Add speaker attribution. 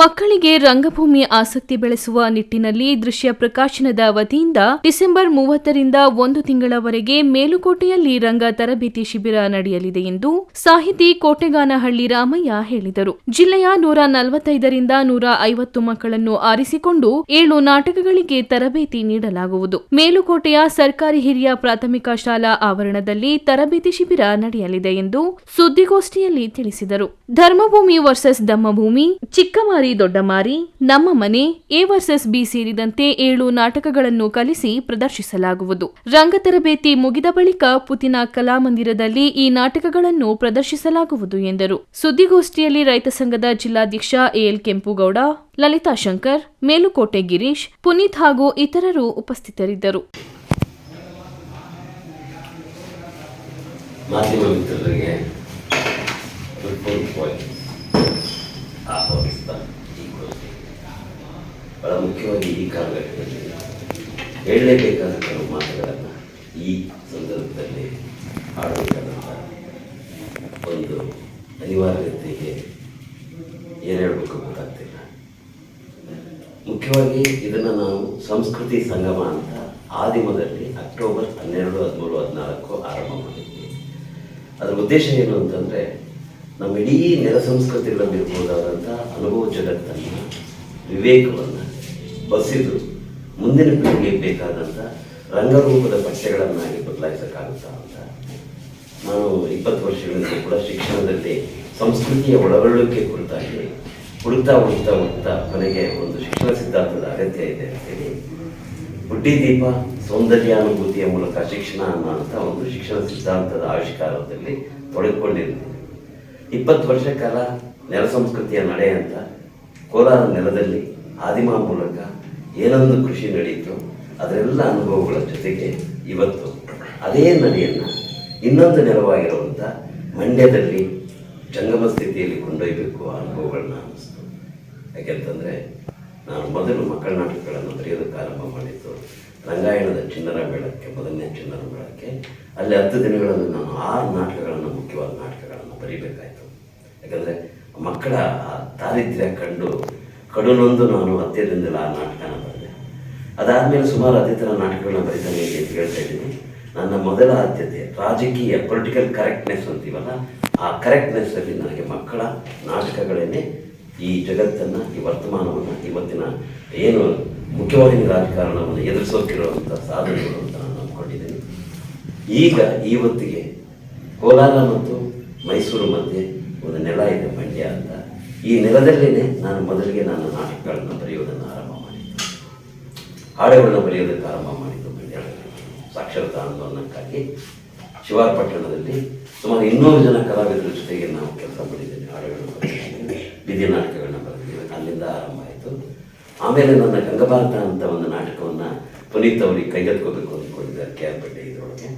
Speaker 1: ಮಕ್ಕಳಿಗೆ ರಂಗಭೂಮಿ ಆಸಕ್ತಿ ಬೆಳೆಸುವ ನಿಟ್ಟಿನಲ್ಲಿ ದೃಶ್ಯ ಪ್ರಕಾಶನದ ವತಿಯಿಂದ ಡಿಸೆಂಬರ್ ಮೂವತ್ತರಿಂದ ಒಂದು ತಿಂಗಳವರೆಗೆ ಮೇಲುಕೋಟೆಯಲ್ಲಿ ರಂಗ ತರಬೇತಿ ಶಿಬಿರ ನಡೆಯಲಿದೆ ಎಂದು ಸಾಹಿತಿ ಕೋಟೆಗಾನಹಳ್ಳಿ ರಾಮಯ್ಯ ಹೇಳಿದರು. ಜಿಲ್ಲೆಯ ನೂರ ನಲವತ್ತೈದರಿಂದ ನೂರ ಐವತ್ತು ಮಕ್ಕಳನ್ನು ಆರಿಸಿಕೊಂಡು ಏಳು ನಾಟಕಗಳಿಗೆ ತರಬೇತಿ ನೀಡಲಾಗುವುದು. ಮೇಲುಕೋಟೆಯ ಸರ್ಕಾರಿ ಹಿರಿಯ ಪ್ರಾಥಮಿಕ ಶಾಲಾ ಆವರಣದಲ್ಲಿ ತರಬೇತಿ ಶಿಬಿರ ನಡೆಯಲಿದೆ ಎಂದು ಸುದ್ದಿಗೋಷ್ಠಿಯಲ್ಲಿ ತಿಳಿಸಿದರು. ಧರ್ಮಭೂಮಿ ವರ್ಸಸ್ ದಮ್ಮಭೂಮಿ ಚಿಕ್ಕಮಾರಿ ದೊಡ್ಡಮಾರಿ ನಮ್ಮ ಮನೆ, ಎ ವರ್ಸಸ್ ಬಿ ಸೇರಿದಂತೆ ಏಳು ನಾಟಕಗಳನ್ನು ಕಲಿಸಿ ಪ್ರದರ್ಶಿಸಲಾಗುವುದು. ರಂಗ ತರಬೇತಿ ಮುಗಿದ ಬಳಿಕ ಪುತಿನ ಕಲಾಮಂದಿರದಲ್ಲಿ ಈ ನಾಟಕಗಳನ್ನು ಪ್ರದರ್ಶಿಸಲಾಗುವುದು ಎಂದರು. ಸುದ್ದಿಗೋಷ್ಠಿಯಲ್ಲಿ ರೈತ ಸಂಘದ ಜಿಲ್ಲಾಧ್ಯಕ್ಷ ಎಎಲ್ ಕೆಂಪುಗೌಡ, ಲಲಿತಾ ಶಂಕರ್, ಮೇಲುಕೋಟೆ ಗಿರೀಶ್, ಪುನೀತ್ ಹಾಗೂ ಇತರರು ಉಪಸ್ಥಿತರಿದ್ದರು.
Speaker 2: ಮಾಧ್ಯಮ ಮಿತ್ರರಿಗೆ ಮುಖ್ಯವಾಗಿ ಈ ಕಾಲಘಟ್ಟದಲ್ಲಿ ಹೇಳಲೇಬೇಕಾದ ಕೆಲವು ಮಾತುಗಳನ್ನು ಈ ಸಂದರ್ಭದಲ್ಲಿ ಆಡಬೇಕಾದಂಥ ಒಂದು ಅನಿವಾರ್ಯತೆಗೆ ಏನು ಹೇಳಬೇಕು ಗೊತ್ತಾಗ್ತಿಲ್ಲ. ಮುಖ್ಯವಾಗಿ ಇದನ್ನು ನಾವು ಸಂಸ್ಕೃತಿ ಸಂಗಮ ಅಂತ ಆದಿಮದಲ್ಲಿ ಅಕ್ಟೋಬರ್ ಹನ್ನೆರಡು, ಹದಿಮೂರು, ಹದಿನಾಲ್ಕು ಆರಂಭ ಮಾಡಿದ್ವಿ. ಅದರ ಉದ್ದೇಶ ಏನು ಅಂತಂದರೆ ನಮ್ಮ ಇಡೀ ನೆಲ ಸಂಸ್ಕೃತಿಗಳಲ್ಲಿರ್ಬೋದಾದಂಥ ಅನುಭವ ಜಗತ್ತನ್ನು ವಿವೇಕವನ್ನು ಬಸಿದು ಮುಂದಿನ ಪೀಳಿಗೆಗೆ ಬೇಕಾದಂಥ ರಂಗರೂಪದ ಪಠ್ಯಗಳನ್ನಾಗಿ ಬದಲಾಯಿಸೋಕ್ಕಾಗುತ್ತಾ ಅಂತ. ನಾನು ಇಪ್ಪತ್ತು ವರ್ಷಗಳಿಂದ ಕೂಡ ಶಿಕ್ಷಣದಲ್ಲಿ ಸಂಸ್ಕೃತಿಯ ಒಳಗೊಳ್ಳುವಿಕೆ ಕುರಿತಾಗಿ ಹುಡುಕ್ತಾ ಹುಡುಕ್ತಾ ಹುಡುಕ್ತಾ ಕೊನೆಗೆ ಒಂದು ಶಿಕ್ಷಣ ಸಿದ್ಧಾಂತದ ಅಗತ್ಯ ಇದೆ ಅಂತೇಳಿ ಬುಡ್ಡಿದೀಪ ಸೌಂದರ್ಯಾನುಭೂತಿಯ ಮೂಲಕ ಶಿಕ್ಷಣ ಅನ್ನೋಂಥ ಒಂದು ಶಿಕ್ಷಣ ಸಿದ್ಧಾಂತದ ಆವಿಷ್ಕಾರದಲ್ಲಿ ತೊಡಗಿಕೊಂಡಿದ್ದೀನಿ. ಇಪ್ಪತ್ತು ವರ್ಷ ಕಾಲ ನೆಲ ಸಂಸ್ಕೃತಿಯ ನಡೆ ಅಂತ ಕೋಲಾರ ನೆಲದಲ್ಲಿ ಆದಿಮ ಮೂಲಕ ಏನೊಂದು ಕೃಷಿ ನಡೆಯಿತು ಅದರೆಲ್ಲ ಅನುಭವಗಳ ಜೊತೆಗೆ ಇವತ್ತು ಅದೇ ನದಿಯನ್ನು ಇನ್ನೊಂದು ನೆರವಾಗಿರುವಂಥ ಮಂಡ್ಯದಲ್ಲಿ ಜಂಗಮ ಸ್ಥಿತಿಯಲ್ಲಿ ಕೊಂಡೊಯ್ಯಬೇಕು ಆ ಅನುಭವಗಳನ್ನ ಅನ್ನಿಸ್ತು. ಯಾಕೆಂತಂದರೆ ನಾನು ಮೊದಲು ಮಕ್ಕಳ ನಾಟಕಗಳನ್ನು ಬರೆಯೋದಕ್ಕೆ ಆರಂಭ ಮಾಡಿದ್ದು ರಂಗಾಯಣದ ಚಿನ್ನರ ಮೇಳಕ್ಕೆ, ಮೊದಲನೇ ಚಿನ್ನರ ಮೇಳಕ್ಕೆ. ಅಲ್ಲಿ ಹತ್ತು ದಿನಗಳಲ್ಲಿ ನಾನು ಆರು ನಾಟಕಗಳನ್ನು, ಮುಖ್ಯವಾದ ನಾಟಕಗಳನ್ನು ಬರೀಬೇಕಾಯಿತು. ಯಾಕಂದರೆ ಮಕ್ಕಳ ಆ ಕಂಡು ಕಡುನೊಂದು ನಾನು ಹತ್ತಿರದಿಂದಲೇ ಆ ನಾಟಕನ ಅದಾದಮೇಲೆ ಸುಮಾರು ಅದೇ ಥರ ನಾಟಕಗಳನ್ನ ಬರೀತಾನೆ ಅಂತ ಹೇಳ್ತಾ ಇದ್ದೀನಿ. ನನ್ನ ಮೊದಲ ಆದ್ಯತೆ ರಾಜಕೀಯ ಪೊಲಿಟಿಕಲ್ ಕರೆಕ್ಟ್ನೆಸ್ ಅಂತೀವಲ್ಲ, ಆ ಕರೆಕ್ಟ್ನೆಸ್ಸಲ್ಲಿ ನನಗೆ ಮಕ್ಕಳ ನಾಟಕಗಳೇನೆ ಈ ಜಗತ್ತನ್ನು, ಈ ವರ್ತಮಾನವನ್ನು, ಇವತ್ತಿನ ಏನು ಮುಖ್ಯವಾಹಿನಿ ರಾಜಕಾರಣವನ್ನು ಎದುರಿಸೋಕಿರುವಂಥ ಸಾಧನೆಗಳು ಅಂತ ನಾನು ಅಂದ್ಕೊಂಡಿದ್ದೀನಿ. ಈಗ ಇವತ್ತಿಗೆ ಕೋಲಾರ ಮತ್ತು ಮೈಸೂರು ಮಧ್ಯೆ ಒಂದು ನೆಲ ಇದೆ ಮಂಡ್ಯ ಅಂತ. ಈ ನೆಲದಲ್ಲೇ ನಾನು ಮೊದಲಿಗೆ ನನ್ನ ನಾಟಕಗಳನ್ನು ಬರೆಯುವುದನ್ನು ಆರಂಭ ಹಾಡುಗಳನ್ನು ಬರೆಯಲು ಪ್ರಾರಂಭ ಮಾಡಿದ್ದು ಸಾಕ್ಷರತಾ ಆಂದೋಲನಕ್ಕಾಗಿ ಶಿವಾರಪಟ್ಟಣದಲ್ಲಿ ಸುಮಾರು ಇನ್ನೂರು ಜನ ಕಲಾವಿದರ ಜೊತೆಗೆ ನಾವು ಕೆಲಸ ಮಾಡಿದ್ದೇವೆ ಹಾಡುಗಳನ್ನು ಬಿದಿ ನಾಟಕಗಳನ್ನ ಬರೆದಿದ್ದೇವೆ ಅಲ್ಲಿಂದ ಆರಂಭ ಆಯಿತು. ಆಮೇಲೆ ನನ್ನ ಗಂಗಭಾರತ ಅಂತ ಒಂದು ನಾಟಕವನ್ನು ಪುನೀತ್ ಅವರಿಗೆ ಕೈಗೆತ್ಕೋಬೇಕು ಅಂದ್ಕೊಂಡಿದ್ದಾರೆ ಕೆ ಆರ್ ಇದರೊಳಗೆ.